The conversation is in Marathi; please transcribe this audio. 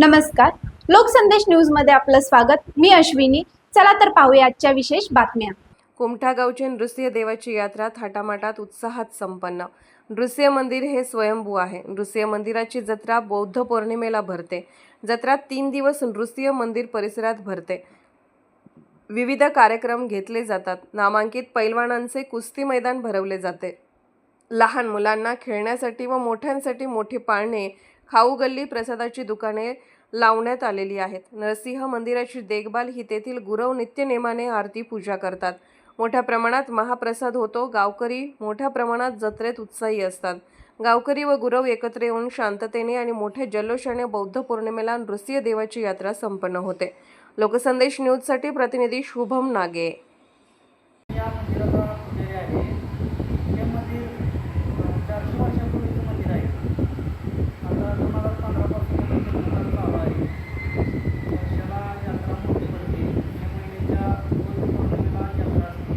नमस्कार. लोकसंदेश न्यूजमध्ये आपलं स्वागत. मी अश्विनी. चला तर पाहूया आजच्या विशेष बातम्या. कुमठा गावचे नृसिंह देवाची यात्रा थाटामाटात उत्साहात संपन्न. नृसिंह मंदिर हे स्वयंभू आहे. नृसिंह मंदिराची जत्रा बौद्ध पौर्णिमेला भरते. जत्रा तीन दिवस नृसिंह मंदिर परिसरात भरते. विविध कार्यक्रम घेतले जातात. नामांकित पैलवानांचे कुस्ती मैदान भरवले जाते. लहान मुलांना खेळण्यासाठी व मोठ्यांसाठी मोठी पाळणे खाऊ गल्ली प्रसादाची दुकाने लावण्यात आलेली आहेत. नरसिंह मंदिराची देखभाल ही तेथील गुरव नित्यनेमाने आरती पूजा करतात. मोठ्या प्रमाणात महाप्रसाद होतो. गावकरी मोठ्या प्रमाणात जत्रेत उत्साही असतात. गावकरी व गुरव एकत्र येऊन शांततेने आणि मोठ्या जल्लोषाने बौद्ध पौर्णिमेला नृसिंह देवाची यात्रा संपन्न होते. लोकसंदेश न्यूजसाठी प्रतिनिधी शुभम नागे या मंदिराचा पुजारी आहे हे मंदिर अ, चारशे वर्षापूर्वीचं मंदिर आहे आता दोन हजार पंधरापासून हे मंदिर पुन्हा चालू आहे वर्षाला यात्रा मोठी भरते मे महिन्याच्या दोन पौर्णिमेला यात्रा असते